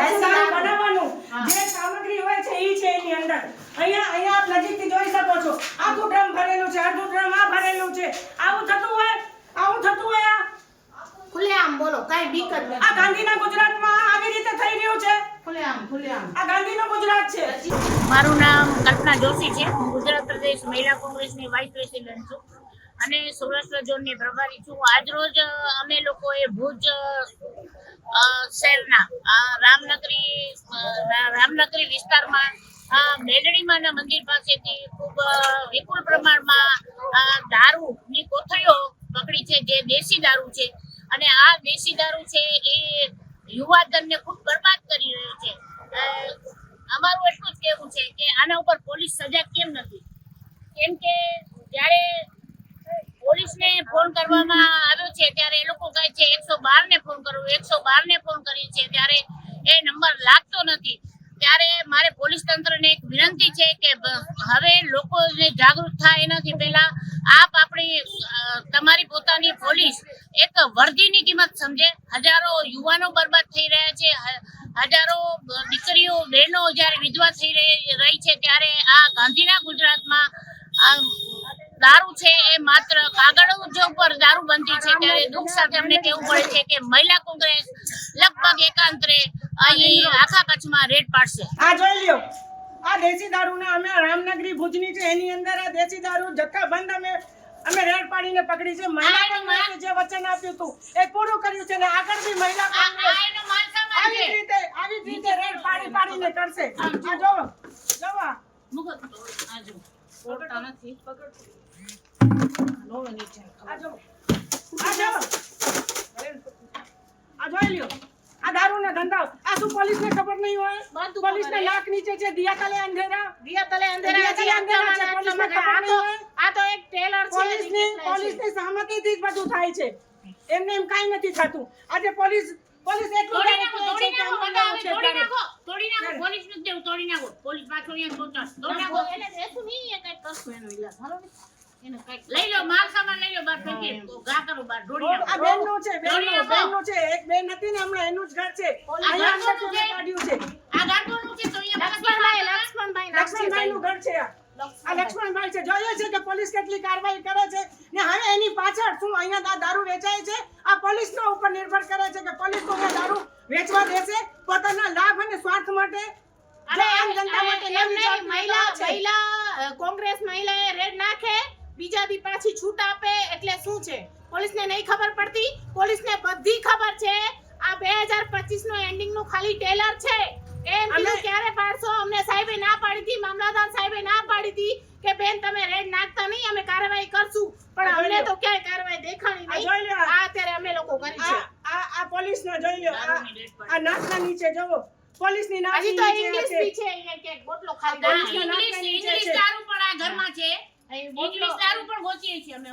રસોઈ ડ્રમ ભરેલું છે અડધું ડ્રમ આ ભરેલું છે. આવું થતું હોય આવું થતું હોય ખુલ્લેઆમ બોલો ગુજરાતમાં આવી રીતે થઈ રહ્યું છે? ખુલ્લેઆમ ખુલ્લેઆમ આ ગુજરાત છે. મારું નામ કલ્પના જોશી છે. હું ગુજરાત પ્રદેશ મહિલા કોંગ્રેસની વાઇસ પ્રેસિડેન્ટ છું અને સૌરાષ્ટ્ર ઝોનની પ્રભારી છું. આજ રોજ અમે લોકો એ ભુજ શહેરના રામનગરી રામનગરી વિસ્તારમાં મેલડીમાના મંદિર પાસેથી ખૂબ વિપુલ પ્રમાણમાં દારૂની કોથળીઓ પકડી છે, જે દેશી દારૂ છે. અને આ દેશી દારૂ છે એ યુવાધનને ખૂબ બરબાદ કરી રહ્યો છે. અમારું એટલું જ કહેવું છે કે આના ઉપર પોલીસ સજા કેમ નથી? કેમ કે જ્યારે પોલીસને ફોન કરવામાં આવ્યો છે, ત્યારે એ લોકો છે. એકસો બાર ને ફોન કરું. એકસો બાર ને ફોન કરીએ છીએ ત્યારે એ નંબર લાગતો નથી. ત્યારે મારે પોલીસ તંત્રને એક વિનંતી છે કે હવે લોકોને જાગૃત થાય એનાથી પહેલા આપ આપણી તમારી પોતાની પોલીસ એક વર્દીની કિંમત સમજે. હજારો યુવાનો બરબાદ થઈ રહ્યા છે. હજારો દીકરીઓ, બહેનો જ્યારે વિધવા થઈ રહી છે ત્યારે આ ગાંધીના ગુજરાતમાં દારૂ છે એ માત્ર કાગળ ઉપર દારૂ બનતી છે ત્યારે દુઃખ સાથે અમને કહેવું પડે છે કે મહિલા કોંગ્રેસ લગભગ એકાંતરે અહીં આખા કચ્છમાં રેડ પાડશે. આ જોઈ લ્યો. આ દેશી દારૂને અમે રામનગરી ભુજની છે એની અંદર આ દેશી દારૂ જથ્થાબંધ અમે અમે રેડ પાડીને પકડી છે. મહિલા કોંગ્રેસે જે વચન આપ્યું હતું એ પૂરું કર્યું છે ને આગળ બી મહિલા કોંગ્રેસ આવી જ રીતે આવી રીતે રેડ પાડી પાડીને કરશે. આ જો જવા આ. આ જુઓ. તોડતા નથી. લોવે નીચે. આ જોવો આ જોવો આ જોઈ લ્યો આ દારૂના ધંધા. આ શું પોલીસને ખબર નહીં હોય? બધું પોલીસને ખબર નીચે છે દિયા તલે અંધેરા દિયા તલે અંધેરા દિયા તલે અંધેરા છે, આ તો- એક ટેલર છે પોલીસની જે કેટલાય છે. સહમતીથી જ બધું થાય છે. એમને એમ કાંઈ નથી થતું. આજે પોલીસ પોલીસ એટલું તોડી નાખો તોડી નાખો તોડી નાખો પોલીસ નથી દેવું તોડી નાખો. પોલીસ પાછો અહીંયા પહોંચાડશે તોડી નાખો. એટલે નહીં, એ કંઈક કરશું એનો ઈલાજ. હાલો ને. લઈ લો માલ સામાન લઈ લો બાર ફેંકી ઘા કરો બાર ઢોળી આ નાખો બેનનું છે તોડી બેનનું નાખો. બેનનું છે એક બેન હતી ને હમણાં એનું જ ઘર છે. અહીંયા અંદર છે? કાઢ્યું છે. આ ઘા કોનું છે? તો અહીંયા લક્ષ્મણભાઈ લક્ષ્મણભાઈ લક્ષ્મણભાઈ નું ઘર છે આ. આ લક્ષ્મણભાઈ. છે. જોઈએ છે કે પોલીસ કેટલી કાર્યવાહી કરે છે ને હવે એની પાછળ શું અહીંયા દારૂ વેચાય છે? આ પોલીસ નો ઉપર નિર્ભર કરે છે કે પોલીસ દારૂ વેચવા દેશે? પોતાના લાભ અને સ્વાર્થ માટે? આમ જનતા માટે મહિલા મહિલા કોંગ્રેસ મહિલાએ રેડ નાખે બીજા દી પાછી છૂટ આપે એટલે શું છે? પોલીસને નહીં ખબર પડતી. પોલીસને બધી ખબર છે. આ 2025 નો એન્ડિંગનું ખાલી ટેલર છે. એમ કીધું ક્યારે પાડશો? અમને સાહેબે ના પાડી હતી મામલાદાર સાહેબે ના પાડી હતી કે બેન તમે રેડ નાખતા નહીં અમે કાર્યવાહી કરશું. પણ અમને તો ક્યાંય કાર્યવાહી દેખાણી નહીં. જોઈ લો આ. અત્યારે અમે લોકો કરી છે. આ આ પોલીસ નો જોઈ લો આ દારૂની રેડ આ નાકના નીચે જોવો પોલીસની નામ હજી તો ઇંગ્લિશ બી છે અહીંયા કે બોટલો ખાલી. English English. દારૂ પણ આ ઘરમાં છે ઇંગ્લિશ દારૂ પણ ગોચીએ છીએ અમે